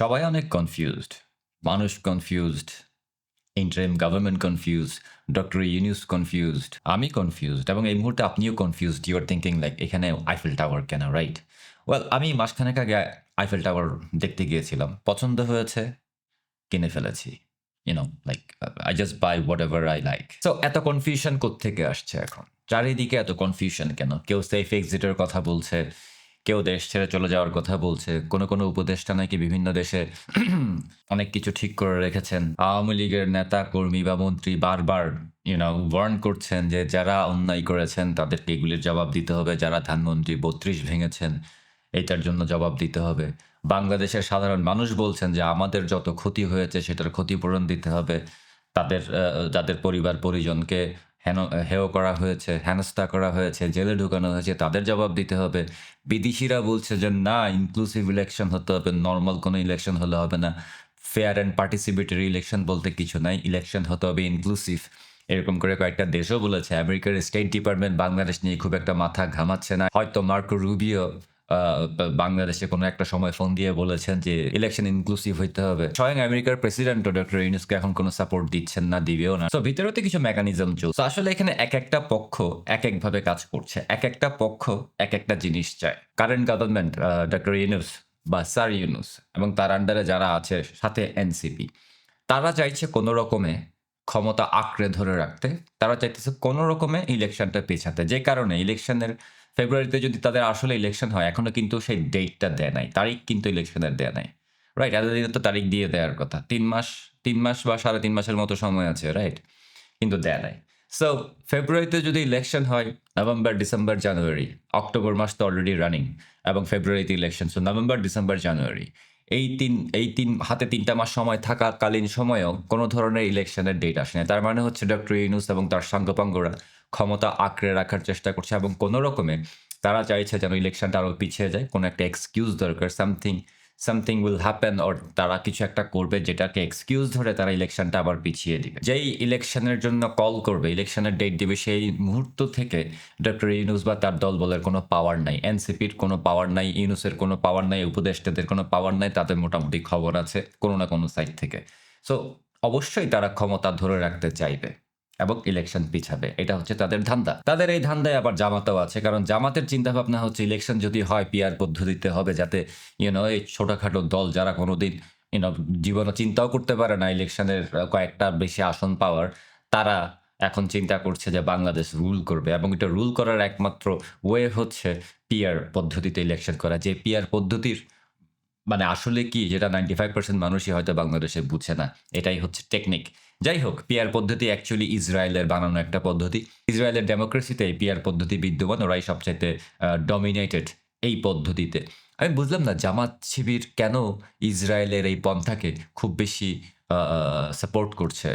সবাই অনেক কনফিউজড মানুষ confused interim government confused doctor Yunus confused আমি কনফিউজড এবং এই মুহূর্তে আপনিও confused you are thinking like এখানে আইফেল টাওয়ার কেন রাইট ওয়েল আমি মাসখানেক আগে আইফেল টাওয়ার দেখতে গিয়েছিলাম। পছন্দ হয়েছে, কিনে ফেলেছি। You know like I just buy whatever I like so এত কনফিউশন থেকে আসছে এখন? চারিদিকে এত কনফিউশন কেন? কেউ সেফ এক্সিটের কথা বলছে। কেউ দেশ ছেড়ে চলে যাওয়ার কথা বলছে। কোনো কোনো উপদেষ্টা নাকি বিভিন্ন দেশে অনেক কিছু ঠিক করে রেখেছেন। আওয়ামী লীগের নেতা, কর্মী বা মন্ত্রী বারবার ইউনো ওয়ার্ন করছেন যে যারা অন্যায় করেছেন তাদেরকে এগুলির জবাব দিতে হবে। যারা ধানমন্ত্রী বত্রিশ ভেঙেছেন, এটার জন্য জবাব দিতে হবে। বাংলাদেশের সাধারণ মানুষ বলছেন যে আমাদের যত ক্ষতি হয়েছে সেটার ক্ষতিপূরণ দিতে হবে। তাদের যাদের পরিবার, পরিজনকে হেন করা হয়েছে, হেনস্থা করা হয়েছে, জেলে ঢুকানো হয়েছে, তাদের জবাব দিতে হবে। বিদেশিরা বলছে যে, না ইনক্লুসিভ ইলেকশন হতে হবে নর্মাল কোনো ইলেকশন হলে হবে না। ফেয়ার অ্যান্ড পার্টিসিপেটরি ইলেকশন বলতে কিছু নাই ইলেকশন হতে হবে ইনক্লুসিভ এরকম করে কয়েকটা দেশও বলেছে। আমেরিকার স্টেট ডিপার্টমেন্ট বাংলাদেশ নিয়ে খুব একটা মাথা ঘামাচ্ছে না। হয়তো মার্কো রুবিও বাংলাদেশে কোনো একটা সময় ফোন দিয়ে বলেছেন যে ইলেকশন ইনক্লুসিভ হইতে হবে। স্বয়ং আমেরিকার প্রেসিডেন্টও ডক্টর ইউনুসকে এখন কোনো সাপোর্ট দিচ্ছেন না, দিবেও না। তো ভিতরেতে কিছু মেকানিজম চলছে। আসলে এখানে এক একটা পক্ষ এক একভাবে কাজ করছে। এক একটা পক্ষ এক একটা জিনিস চায়। কারেন্ট গভর্নমেন্ট ডক্টর ইউনুস বা স্যার ইউনুস এবং তার আন্ডারে যারা আছে, সাথে এনসিপি তারা চাইছে কোনো রকমে ক্ষমতা আঁকড়ে ধরে রাখতে। তারা চাইতেছে কোনো রকমে ইলেকশনটা পেছাতে। যে কারণে ইলেকশনের ফেব্রুয়ারিতে যদি তাদের আসলে ইলেকশন হয়, এখনও কিন্তু সেই ডেটটা দেয় নাই, তারিখ কিন্তু ইলেকশনের দেয় নাই। রাইট এতদিনে তো তারিখ দিয়ে দেওয়ার কথা। তিন মাস তিন মাস বা সাড়ে তিন মাসের মতো সময় আছে রাইট কিন্তু দেয় নাই। সো ফেব্রুয়ারিতে যদি ইলেকশন হয় নভেম্বর ডিসেম্বর জানুয়ারি অক্টোবর মাস তো অলরেডি রানিং এবং ফেব্রুয়ারিতে election so November December January এই তিন এই তিন, হাতে তিনটা মাস সময় থাকাকালীন সময়েও কোনো ধরনের ইলেকশনের ডেট আসে না তার মানে হচ্ছে ডক্টর ইউনুস এবং তার সাঙ্গপাঙ্গরা ক্ষমতা আঁকড়ে রাখার চেষ্টা করছে এবং কোনো রকমে তারা চাইছে যেন ইলেকশনটা আরও পিছিয়ে যায়। কোনো একটা এক্সকিউজ দরকার something something will happen or তারা কিছু একটা করবে যেটাকে এক্সকিউজ ধরে তারা ইলেকশনটা আবার পিছিয়ে দিবে। যেই ইলেকশনের জন্য কল করবে ইলেকশনের ডেট দিবে, সেই মুহূর্ত থেকে ডক্টর ইউনুস বা তার দল বলের কোনো পাওয়ার নাই। এনসিপির কোনো পাওয়ার নাই ইউনুসের কোনো পাওয়ার নাই, উপদেষ্টাদের কোনো পাওয়ার নাই, তাদের মোটামুটি খবর আছে কোনো না কোনো সাইড থেকে। সো অবশ্যই তারা ক্ষমতা ধরে রাখতে চাইবে। এবং ইলেকশন পিছাবে। এটা হচ্ছে তাদের ধান্দা। তাদের এই ধান্দায় আবার জামাতও আছে, কারণ জামাতের চিন্তা ভাবনা হচ্ছে ইলেকশন যদি হয় পিয়ার পদ্ধতিতে হবে যাতে ইউনো এই ছোটখাটো দল যারা কোনোদিন ইউনো জীবনে চিন্তাও করতে পারে না ইলেকশনের কয়েকটা বেশি আসন পাওয়ার, তারা এখন চিন্তা করছে যে বাংলাদেশ রুল করবে। এবং এটা রুল করার একমাত্র ওয়ে হচ্ছে পিয়ার পদ্ধতিতে ইলেকশন করা। যে পিয়ার পদ্ধতির মানে আসলে কি, যেটা নাইনটি ফাইভ পার্সেন্ট মানুষই হয়তো বাংলাদেশে বুঝে না, এটাই হচ্ছে টেকনিক যাই হোক পিয়ার পদ্ধতি অ্যাকচুয়ালি ইসরায়েলের বানানো একটা পদ্ধতি। ইসরায়েলের ডেমোক্রেসিতে এই পিয়ার পদ্ধতি বিদ্যমান, ওরাই সবচাইতে ডমিনেটেড এই পদ্ধতিতে। আমি বুঝলাম না, জামাত শিবির কেন ইসরায়েলের এই পন্থাকে খুব বেশি সাপোর্ট করছে?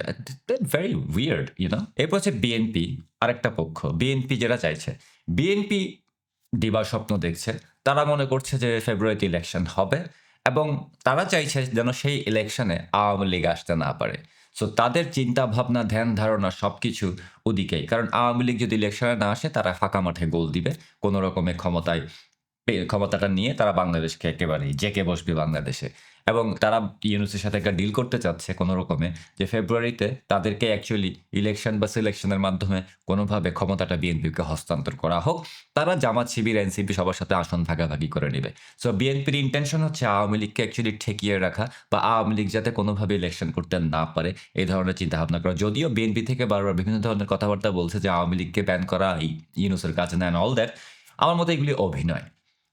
ভেরি উইয়ার্ড ইউনো এরপর হচ্ছে বিএনপি আরেকটা পক্ষ। বিএনপি যেটা চাইছে বিএনপি দিবা স্বপ্ন দেখছে, তারা মনে করছে যে ফেব্রুয়ারিতে ইলেকশন হবে এবং তারা চাইছে যেন সেই ইলেকশনে আওয়ামী লীগ আসতে না পারে। সো তাদের চিন্তা, ভাবনা, ধ্যান, ধারণা সব কিছু ওদিকেই। কারণ আওয়ামী লীগ যদি ইলেকশনে না আসে, তারা ফাঁকা মাঠে গোল দিবে। কোনো রকমের ক্ষমতায়, ক্ষমতাটা নিয়ে তারা বাংলাদেশকে একেবারেই জেকে বসবে বাংলাদেশে। এবং তারা ইউনুসের সাথে একটা ডিল করতে চাচ্ছে কোনো রকমে যে ফেব্রুয়ারিতে তাদেরকে অ্যাকচুয়ালি ইলেকশন বা সিলেকশনের মাধ্যমে কোনোভাবে ক্ষমতাটা বিএনপিকে হস্তান্তর করা হোক। তারা জামাত শিবির এনসিপি সবার সাথে আসন ভাগাভাগি করে নেবে। সো বিএনপির ইন্টেনশন হচ্ছে আওয়ামী লীগকে অ্যাকচুয়ালি ঠেকিয়ে রাখা বা আওয়ামী লীগ যাতে কোনোভাবে ইলেকশন করতে না পারে, এই ধরনের চিন্তাভাবনা করা। যদিও বিএনপি থেকে বারবার বিভিন্ন ধরনের কথাবার্তা বলছে যে আওয়ামী লীগকে ব্যান করা ইউনুসের কাছে নেন অল দ্যাট আমার মতে এগুলি অভিনয়।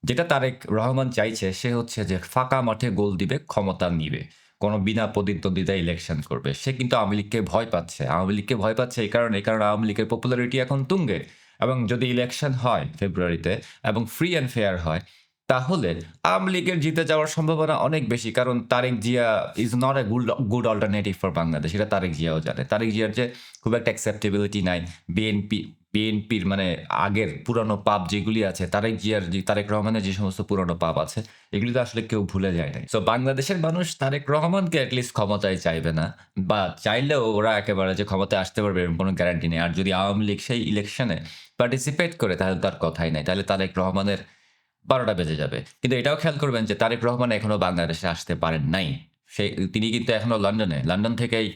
যেটা তারেক রহমান চাইছে, সে হচ্ছে যে ফাঁকা মাঠে গোল দিবে, ক্ষমতা নিবে। কোনো বিনা প্রতিদ্বন্দ্বিতায় ইলেকশন করবে। সে কিন্তু আওয়ামী লীগকে ভয় পাচ্ছে। আওয়ামী লীগকে ভয় পাচ্ছে এই কারণে কারণে আওয়ামী লীগের পপুলারিটি এখন তুঙ্গে। এবং যদি ইলেকশন হয় ফেব্রুয়ারিতে এবং ফ্রি অ্যান্ড ফেয়ার হয়, তাহলে আওয়ামী লীগের জিতে যাওয়ার সম্ভাবনা অনেক বেশি। কারণ Tarique Zia is not a good good alternative for Bangladesh এটা তারেক জিয়াও জানে। তারেক জিয়ার যে খুব একটা অ্যাকসেপ্টেবিলিটি নাই। বিএনপি বিএনপির মানে আগের পুরানো পাপ যেগুলি আছে, তারেক জিয়ার তারেক রহমানের যে সমস্ত পুরানো পাপ আছে, এগুলি তো আসলে কেউ ভুলে যায় নাই। সো বাংলাদেশের মানুষ তারেক রহমানকে অ্যাটলিস্ট ক্ষমতায় চাইবে না, বা চাইলেও ওরা একেবারে যে ক্ষমতায় আসতে পারবে এরকম কোনো গ্যারান্টি নেই। আর যদি আওয়ামী লীগ সেই ইলেকশনে পার্টিসিপেট করে, তাহলে তার কথাই নাই। তাহলে তারেক রহমানের বারোটা বেজে যাবে। কিন্তু এটাও খেয়াল করবেন যে তারেক রহমান এখনও বাংলাদেশে আসতে পারেন নাই। সে, তিনি কিন্তু এখনও লন্ডনে, লন্ডন থেকেই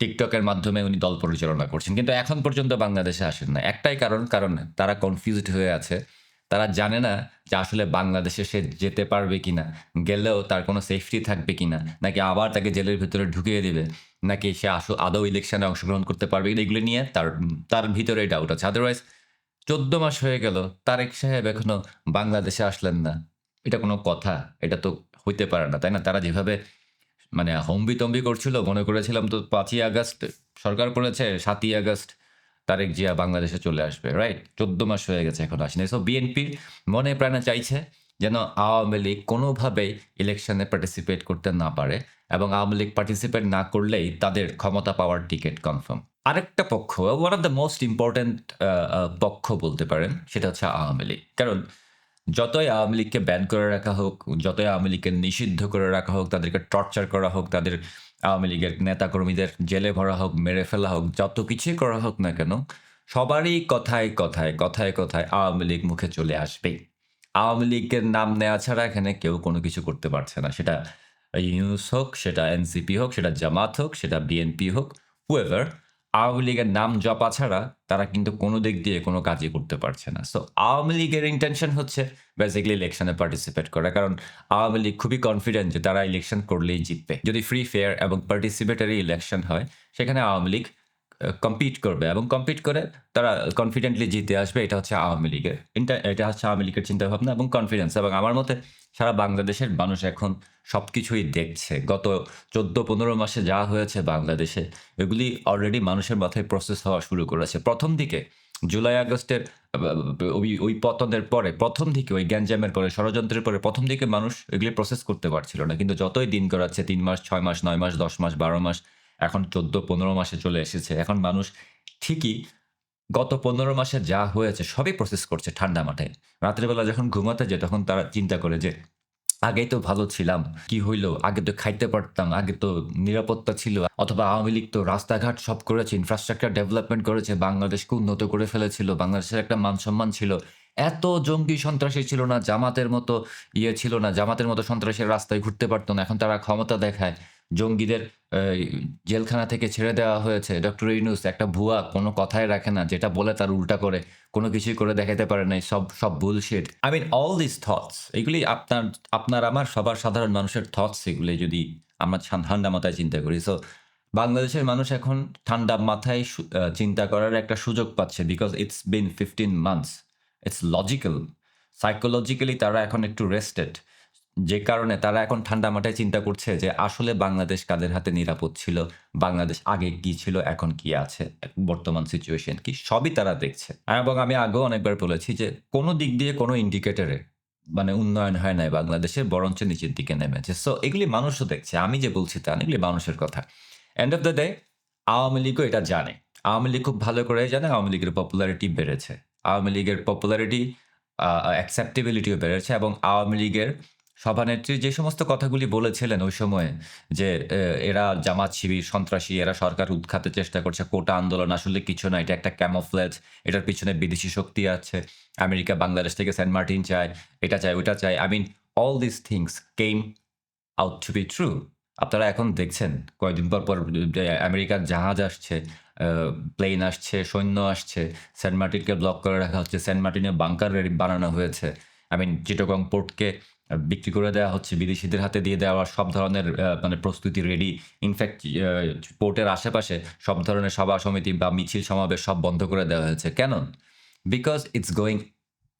টিকটকের মাধ্যমে উনি দল পরিচালনা করছেন। কিন্তু এখন পর্যন্ত বাংলাদেশে আসেন না। একটাই কারণ কারণ তারা কনফিউজড হয়ে আছে। তারা জানে না যে আসলে বাংলাদেশে সে যেতে পারবে কিনা, গেলেও তার কোনো সেফটি থাকবে কি না নাকি আবার তাকে জেলের ভিতরে ঢুকিয়ে দেবে, নাকি সে আসো, আদৌ ইলেকশনে অংশগ্রহণ করতে পারবে কিনা, এগুলো নিয়ে তার তার ভিতরে ডাউট আছে। আদারওয়াইজ চোদ্দ মাস হয়ে গেল, তারেক সাহেব এখনও বাংলাদেশে আসলেন না। এটা কোনো কথা, এটা তো হইতে পারে না, তাই না? তারা যেভাবে মানে হম্বি তম্বি করছিল, মনে করেছিলাম তো পাঁচই আগস্ট, সরকার করেছে, সাতই আগস্ট তারেক জিয়া বাংলাদেশে চলে আসবে রাইট চোদ্দ মাস হয়ে গেছে এখন আসেনি। সো বিএনপির মনে প্রাণে চাইছে যেন আওয়ামী লীগ কোনোভাবেই ইলেকশনে পার্টিসিপেট করতে না পারে এবং আওয়ামী লীগ পার্টিসিপেট না করলেই তাদের ক্ষমতা পাওয়ার টিকিট কনফার্ম আরেকটা পক্ষ one of the most important পক্ষ বলতে পারেন, সেটা হচ্ছে আওয়ামী লীগ। কারণ যতই আওয়ামী লীগকে ব্যান করে রাখা হোক, যতই আওয়ামী লীগকে নিষিদ্ধ করে রাখা হোক, তাদেরকে টর্চার করা হোক, তাদের আওয়ামী লীগের নেতাকর্মীদের জেলে ভরা হোক, মেরে ফেলা হোক, যত কিছুই করা হোক না কেন, সবারই কথায় কথায় কথায় কথায় আওয়ামী লীগ মুখে চলে আসবেই। আওয়ামী লীগের নাম নেওয়া ছাড়া এখানে কেউ কোনো কিছু করতে পারছে না। সেটা ইউনুস হোক, সেটা এনসিপি হোক, সেটা জামাত হোক, সেটা বিএনপি হোক হুয়েভার আওয়ামী লীগের নাম জপা ছাড়া তারা কিন্তু কোনো দিক দিয়ে কোনো কাজই করতে পারছে না। সো আওয়ামী লীগের ইন্টেনশন হচ্ছে বেসিক্যালি ইলেকশনে পার্টিসিপেট করা। কারণ আওয়ামী লীগ খুবই কনফিডেন্ট যে তারা ইলেকশন করলেই জিতবে। যদি ফ্রি ফেয়ার এবং পার্টিসিপেটারি ইলেকশন হয়, সেখানে আওয়ামী লীগ কম্পিট করবে এবং কম্পিট করে তারা কনফিডেন্টলি জিতে আসবে, এটা হচ্ছে আওয়ামী লীগের এটা হচ্ছে আওয়ামী লীগের চিন্তাভাবনা এবং কনফিডেন্স এবং আমার মতে সারা বাংলাদেশের মানুষ এখন সব কিছুই দেখছে। গত চোদ্দ পনেরো মাসে যা হয়েছে বাংলাদেশে, এগুলি অলরেডি মানুষের মাথায় প্রসেস হওয়া শুরু করেছে। প্রথম দিকে জুলাই আগস্টের, ওই ওই পতনের পরে, প্রথম দিকে ওই গ্যাঞ্জামের পরে, ষড়যন্ত্রের পরে প্রথম দিকে মানুষ এগুলি প্রসেস করতে পারছিল না। কিন্তু যতই দিন করাচ্ছে তিন মাস, ছয় মাস, নয় মাস, দশ মাস, বারো মাস এখন চোদ্দ, পনেরো মাসে চলে এসেছে। এখন মানুষ ঠিকই গত পনেরো মাসে যা হয়েছে সবই প্রসেস করছে ঠান্ডা মাথায় রাত্রেবেলা যখন ঘুমাতে যায় তখন তারা চিন্তা করে যে, আগেই তো ভালো ছিলাম, কি হইল? আগে তো খাইতে পারতাম, আগে তো নিরাপত্তা ছিল। অথবা আওয়ামী লীগ তো রাস্তাঘাট সব করেছে ইনফ্রাস্ট্রাকচার ডেভেলপমেন্ট করেছে, বাংলাদেশকে উন্নত করে ফেলেছিল, বাংলাদেশের একটা মান সম্মান ছিল। এত জঙ্গি সন্ত্রাসী ছিল না, জামাতের মতো ইয়ে ছিল না, জামাতের মতো সন্ত্রাসের রাস্তায় ঘুরতে পারতো না। এখন তারা ক্ষমতা দেখায়। জঙ্গিদের জেলখানা থেকে ছেড়ে দেওয়া হয়েছে। ডক্টর ইউনুস, একটা ভুয়া কোনো কথাই রাখে না, যেটা বলে তার উল্টা করে, কোনো কিছুই করে দেখাতে পারে নাই সব সব bullshit I mean all this thoughts এগুলি আপনার আপনার আমার সবার সাধারণ মানুষের থটস এগুলি যদি আমরা ঠান্ডা মাথায় চিন্তা করি। সো বাংলাদেশের মানুষ এখন ঠান্ডা মাথায় চিন্তা করার একটা সুযোগ পাচ্ছে because it's been fifteen months it's logical psychologically তারা এখন একটু রেস্টেড যে কারণে তারা এখন ঠান্ডা মাথায় চিন্তা করছে যে আসলে বাংলাদেশ কাদের হাতে নিরাপদ ছিল? বাংলাদেশ আগে কি ছিল? এখন কি আছে? বর্তমান সিচুয়েশন কি? সবই তারা দেখছে। এবং আমি আগেও অনেকবার বলেছি যে কোনো দিক দিয়ে কোনো ইন্ডিকেটরে মানে উন্নয়ন হয় নাই বাংলাদেশের, বরঞ্চ নিচের দিকে নেমেছে। সো এগুলি মানুষও দেখছে। আমি যে বলছি তা এগুলি মানুষের কথা। End of the day Awami লীগও এটা জানে। আওয়ামী লীগ খুব ভালো করে জানে আওয়ামী লীগের পপুলারিটি বেড়েছে। আওয়ামী লীগের পপুলারিটি অ্যাকসেপ্টেবিলিটিও বেড়েছে এবং আওয়ামী লীগের সভানেত্রী যে সমস্ত কথাগুলি বলেছিলেন ওই সময়ে যে এরা জামাত শিবির, সন্ত্রাসী, এরা সরকার উৎখাতে চেষ্টা করছে, কোটা আন্দোলন আসলে কিছু না, এটা একটা ক্যামোফ্লেজ, এটার পিছনে বিদেশি শক্তি আছে, আমেরিকা, বাংলাদেশ থেকে সেন্ট মার্টিন চায়, এটা চায়, ওটা চায় I mean all this things came out to be true আপনারা এখন দেখছেন, কয়েকদিন পর পর আমেরিকার জাহাজ আসছে প্লেন আসছে, সৈন্য আসছে, সেন্ট মার্টিনকে ব্লক করে রাখা হচ্ছে, সেন্ট মার্টিনে বাংকার বানানো হয়েছে আই মিন চিটগং পোর্টকে বিক্রি করে দেওয়া হচ্ছে, বিদেশিদের হাতে দিয়ে দেওয়ার সব ধরনের মানে প্রস্তুতি রেডি ইনফ্যাক্ট পোর্টের আশেপাশে সব ধরনের সভা সমিতি বা মিছিল সমাবেশ সব বন্ধ করে দেওয়া হয়েছে। কেন because it's going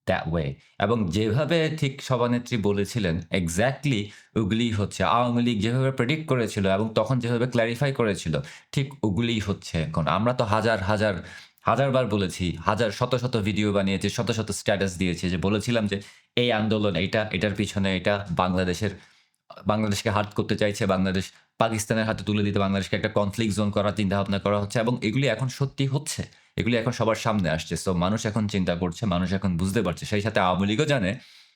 that way এবং যেভাবে ঠিক সভানেত্রী বলেছিলেন এক্স্যাক্টলি ওগুলি হচ্ছে, আওয়ামী লীগ যেভাবে প্রেডিক্ট করেছিল এবং তখন যেভাবে ক্ল্যারিফাই করেছিল, ঠিক ওগুলিই হচ্ছে এখন। আমরা তো হাজার হাজার হাজারবার বলেছি, হাজার, শত শত ভিডিও বানিয়েছি, শত শত স্ট্যাটাস দিয়েছি যে বলেছিলাম যে এই আন্দোলন এটা এটার পিছনে এটা বাংলাদেশের, বাংলাদেশকে হাত করতে চাইছে, বাংলাদেশ, পাকিস্তানের হাতে তুলে দিতে বাংলাদেশকে একটা কনফ্লিক্ট জোন করার চিন্তা ভাবনা করা হচ্ছে এবং এগুলি এখন সত্যি হচ্ছে, এগুলি এখন সবার সামনে আসছে। সো মানুষ এখন চিন্তা করছে, মানুষ এখন বুঝতে পারছে। সেই সাথে আওয়ামী লীগও জানে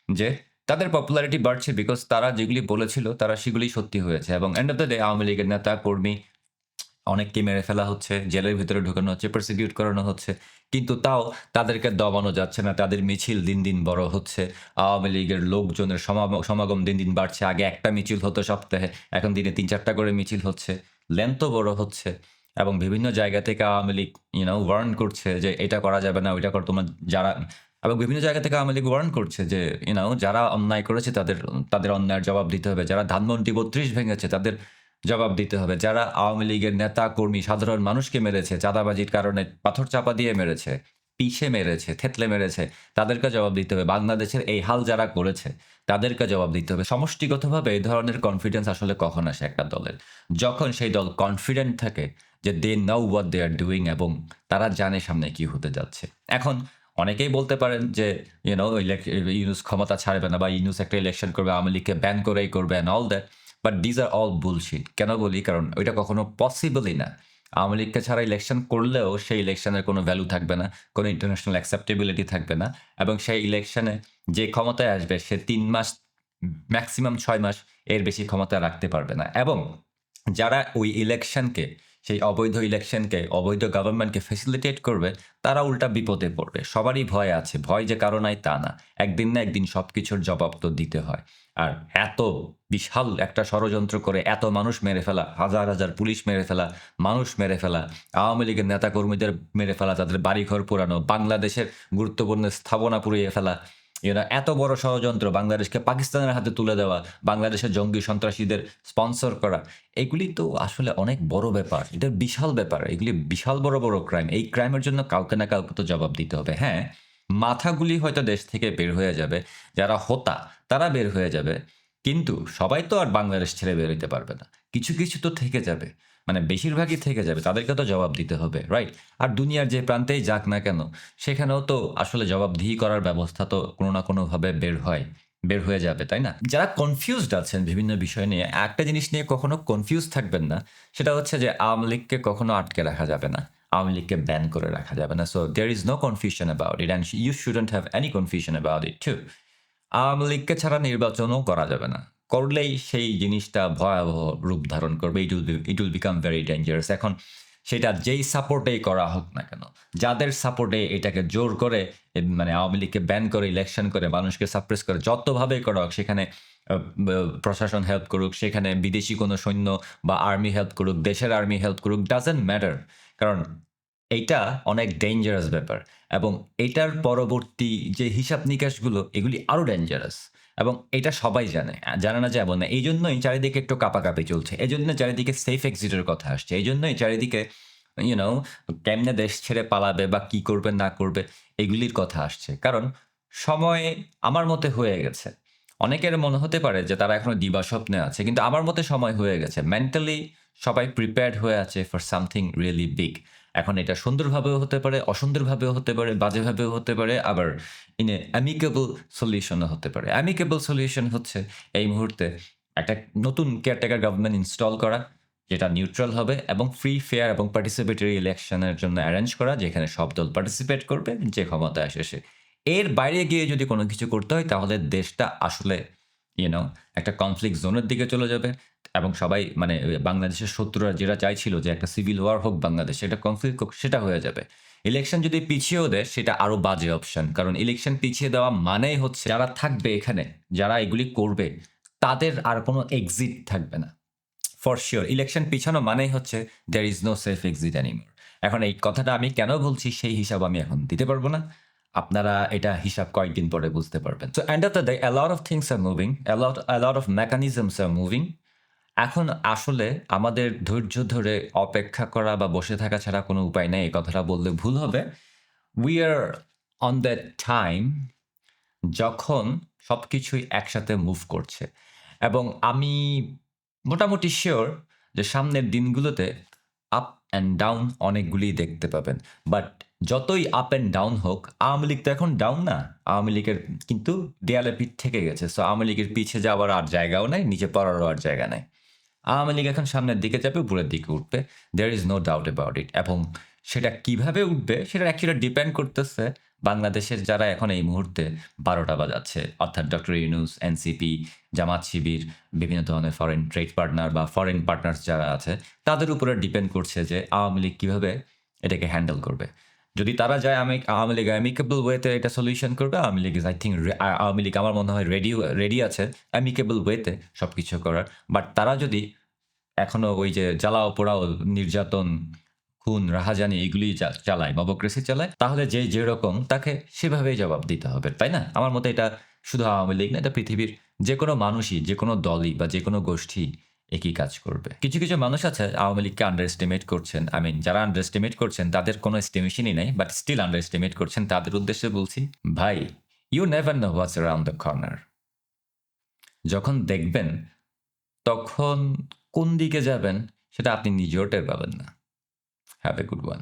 যে তাদের পপুলারিটি বাড়ছে বিকজ তারা যেগুলি বলেছিল, তারা সেগুলি সত্যি হয়েছে এবং end of the day Awami লীগের নেতা, কর্মী অনেককে মেরে ফেলা হচ্ছে, জেলের ভিতরে ঢুকানো হচ্ছে প্রসিকিউট করানো হচ্ছে, কিন্তু তাও তাদেরকে দমানো যাচ্ছে না, তাদের মিছিল দিন দিন বড় হচ্ছে। আওয়ামী লীগের লোকজনের সমাগম দিন দিন বাড়ছে, আগে একটা মিছিল হতো সপ্তাহে, এখন দিনে তিন চারটা করে মিছিল হচ্ছে লেন্থও বড় হচ্ছে। এবং বিভিন্ন জায়গা থেকে আওয়ামী লীগ ইউনো ওয়ার্ন করছে যে এটা করা যাবে না, ওইটা কর, তোমার যারা, এবং বিভিন্ন জায়গা থেকে আওয়ামী লীগ ওয়ার্ন করছে যে ইউনো যারা অন্যায় করেছে তাদের তাদের অন্যায়ের জবাব দিতে হবে, যারা ধানমন্ডি বত্রিশ ভেঙেছে তাদের জবাব দিতে হবে। যারা আওয়ামী লীগের নেতা, কর্মী, সাধারণ মানুষকে মেরেছে, চাঁদাবাজির কারণে পাথর চাপা দিয়ে মেরেছে, পিষে মেরেছে, থেতলে মেরেছে, তাদেরকে জবাব দিতে হবে। বাংলাদেশের এই হাল যারা করেছে, তাদেরকে জবাব দিতে হবে। সমষ্টিগতভাবে এই ধরনের কনফিডেন্স আসলে কখন আসে একটা দলের? যখন সেই দল কনফিডেন্ট থাকে যে দে now what they are doing এবং তারা জানে সামনে কি হতে যাচ্ছে। এখন অনেকেই বলতে পারেন যে ইউনো ইউনুস ক্ষমতা ছাড়বে না বা ইউনুস একটা ইলেকশন করবে, আওয়ামী লীগকে ব্যান করেই করবে and all that but these are all bullshit কেন বলি? কারণ ওইটা কখনো পসিবলই না। আওয়ামী লীগকে ছাড়া ইলেকশন করলেও সেই ইলেকশনের কোনো ভ্যালু থাকবে না, কোনো ইন্টারন্যাশনাল অ্যাকসেপ্টেবিলিটি থাকবে না। এবং সেই ইলেকশনে যে ক্ষমতায় আসবে, সে তিন মাস ম্যাক্সিমাম ছয় মাস এর বেশি ক্ষমতা রাখতে পারবে না। এবং যারা ওই ইলেকশনকে সেই অবৈধ ইলেকশনকে, অবৈধ গভর্নমেন্টকে ফেসিলিটেট করবে, তারা উল্টা বিপদে পড়বে। সবারই ভয় আছে, ভয় যে কারণাই তা না। একদিন না একদিন সব কিছুর জবাব তো দিতে হয়। আর এত বিশাল একটা ষড়যন্ত্র করে এত মানুষ মেরে ফেলা, হাজার হাজার পুলিশ মেরে ফেলা, মানুষ মেরে ফেলা, আওয়ামী লীগের নেতাকর্মীদের মেরে ফেলা, তাদের বাড়িঘর পোড়ানো বাংলাদেশের গুরুত্বপূর্ণ স্থাপনা পুড়িয়ে ফেলা এরা এত বড় ষড়যন্ত্র বাংলাদেশকে পাকিস্তানের হাতে তুলে দেওয়া, বাংলাদেশের জঙ্গি সন্ত্রাসীদের স্পন্সর করা, এগুলি তো আসলে অনেক বড় ব্যাপার। এটা বিশাল ব্যাপার। এগুলি বিশাল বড় বড় ক্রাইম এই ক্রাইমের জন্য কাউকে না কাউকে তো জবাব দিতে হবে। হ্যাঁ মাথাগুলি হয়তো দেশ থেকে বের হয়ে যাবে, যারা হোতা তারা বের হয়ে যাবে। কিন্তু সবাই তো আর বাংলাদেশ ছেড়ে বের হইতে পারবে না। কিছু কিছু তো থেকে যাবে। মানে বেশিরভাগই থেকে যাবে, তাদেরকে তো জবাব দিতে হবে রাইট আর দুনিয়ার যে প্রান্তেই যাক না কেন, সেখানেও তো আসলে জবাবদিহি করার ব্যবস্থা তো কোনো না কোনোভাবে বের হয়, বের হয়ে যাবে, তাই না? যারা কনফিউজড আছেন বিভিন্ন বিষয় নিয়ে, একটা জিনিস নিয়ে কখনো কনফিউজ থাকবেন না, সেটা হচ্ছে যে আওয়ামী লীগকে কখনো আটকে রাখা যাবে না, আওয়ামী লীগকে ব্যান করে রাখা যাবে না so there is no confusion about it and you shouldn't have any confusion about it too Awami লীগকে ছাড়া নির্বাচনও করা যাবে না। করলেই সেই জিনিসটা ভয়াবহ রূপ ধারণ করবে। It will it will become very dangerous এখন সেটা যেই সাপোর্টেই করা হোক না কেন, যাদের সাপোর্টে এটাকে জোর করে মানে আওয়ামী লীগকে ব্যান করে ইলেকশন করে, মানুষকে সাপ্রেস করে, যতভাবেই করা হোক, সেখানে প্রশাসন হেল্প করুক, সেখানে বিদেশি কোনো সৈন্য বা আর্মি হেল্প করুক, দেশের আর্মি হেল্প করুক ডাজেন্ট ম্যাটার কারণ এইটা অনেক ডেঞ্জারাস ব্যাপার। এবং এটার পরবর্তী যে হিসাব নিকাশগুলো, এগুলি আরও ডেঞ্জারাস এবং এটা সবাই জানে জানে না যেমন না। এই জন্যই চারিদিকে একটু কাপাকাপি চলছে। এই জন্য চারিদিকে সেফ এক্সিটের কথা আসছে। এই জন্যই চারিদিকে ইউনো কেমনে দেশ ছেড়ে পালাবে বা কি করবে, না করবে, এগুলির কথা আসছে। কারণ সময় আমার মতে হয়ে গেছে। অনেকের মনে হতে পারে যে তারা এখনও দিবা স্বপ্নে আছে, কিন্তু আমার মতে সময় হয়ে গেছে। মেন্টালি সবাই প্রিপেয়ার্ড হয়ে আছে ফর সামথিং রিয়েলি বিগ এখন এটা সুন্দরভাবেও হতে পারে, অসুন্দরভাবেও হতে পারে, বাজেভাবেও হতে পারে, আবার ইন এ অ্যামিকেবল সলিউশনও হতে পারে। অ্যামিকেবল সলিউশন হচ্ছে এই মুহূর্তে একটা নতুন কেয়ারটেকার গভর্নমেন্ট ইনস্টল করা, যেটা নিউট্রাল হবে এবং ফ্রি ফেয়ার এবং পার্টিসিপেটরি ইলেকশনের জন্য অ্যারেঞ্জ করা, যেখানে সব দল পার্টিসিপেট করবে, যে ক্ষমতায় আসে সে। এর বাইরে গিয়ে যদি কোনো কিছু করতে হয়, তাহলে দেশটা আসলে ইউনো একটা কনফ্লিক্ট জোনের দিকে চলে যাবে। এবং সবাই মানে বাংলাদেশের শত্রুরা যেটা চাইছিল যে একটা সিভিল ওয়ার হোক বাংলাদেশে একটা কনফ্লিক্ট হোক, সেটা হয়ে যাবে। ইলেকশন যদি পিছিয়েও দেয়, সেটা আরও বাজে অপশন কারণ ইলেকশন পিছিয়ে দেওয়া মানেই হচ্ছে যারা থাকবে এখানে, যারা এগুলি করবে, তাদের আর কোনো এক্সিট থাকবে না। ফর শিওর ইলেকশন পিছানো মানেই হচ্ছে there is no safe exit anymore এখন এই কথাটা আমি কেন বলছি, সেই হিসাব আমি এখন দিতে পারব না। আপনারা এটা হিসাব কয়েকদিন পরে বুঝতে পারবেন। So end of the day lot of things are moving lot lot of mechanisms are moving এখন আসলে আমাদের ধৈর্য ধরে অপেক্ষা করা বা বসে থাকা ছাড়া কোনো উপায় নেই, এই কথাটা বললে ভুল হবে। We are on that time যখন সব কিছুই একসাথে মুভ করছে। এবং আমি মোটামুটি শিওর যে সামনের দিনগুলোতে আপ অ্যান্ড ডাউন অনেকগুলি দেখতে পাবেন। বাট যতই আপ অ্যান্ড ডাউন হোক, আওয়ামী লীগ তো এখন ডাউন না। আওয়ামী লীগের কিন্তু দেয়ালে পিঠ থেকে গেছে। সো আওয়ামী লীগের পিছে যাওয়ার আর জায়গাও নাই, নিচে পড়ারও আর জায়গা নাই। আওয়ামী লীগ এখন সামনের দিকে যাবে, উপরের দিকে উঠবে। There is no doubt about it এবং সেটা কীভাবে উঠবে, সেটা অ্যাকচুয়ালি ডিপেন্ড করতেছে বাংলাদেশের যারা এখন এই মুহূর্তে বারোটা বাজাচ্ছে। অর্থাৎ ডক্টর ইউনুস এনসিপি জামাত শিবির, বিভিন্ন ধরনের ফরেন ট্রেড পার্টনার বা ফরেন পার্টনার্স যারা আছে, তাদের উপরে ডিপেন্ড করছে যে আওয়ামী লীগ কীভাবে এটাকে হ্যান্ডেল করবে। যদি তারা যায় আমি আওয়ামী লীগ অ্যামিকেবল ওয়েতে এটা সলিউশন করবে, আওয়ামী লীগ আই থিঙ্ক আওয়ামী লীগ আমার মনে হয় রেডি রেডি আছে অ্যামিকেবল ওয়েতে সব কিছু করার। বাট তারা যদি এখনও ওই যে জ্বালাও পোড়াও, নির্যাতন, খুন, রাহাজানি এগুলি চালায়, মবক্রেসি চালায়, তাহলে যে যেরকম তাকে সেভাবেই জবাব দিতে হবে, তাই না? আমার মতে এটা শুধু আওয়ামী লীগ না, এটা পৃথিবীর যে কোনো মানুষই, যে কোনো দলই বা যে কোনো গোষ্ঠী একই কাজ করবে। কিছু কিছু মানুষ আছে আওয়ামী লীগকে আন্ডার এস্টিমেট করছেন। আই মিন যারা আন্ডার এস্টিমেট করছেন, তাদের কোনো এস্টিমেশনই নেই বাট স্টিল আন্ডার এস্টিমেট করছেন। তাদের উদ্দেশ্যে বলছি, ভাই you never know what's around the corner যখন দেখবেন, তখন কোন দিকে যাবেন, সেটা আপনি নিজেও টের পাবেন না। Have a good one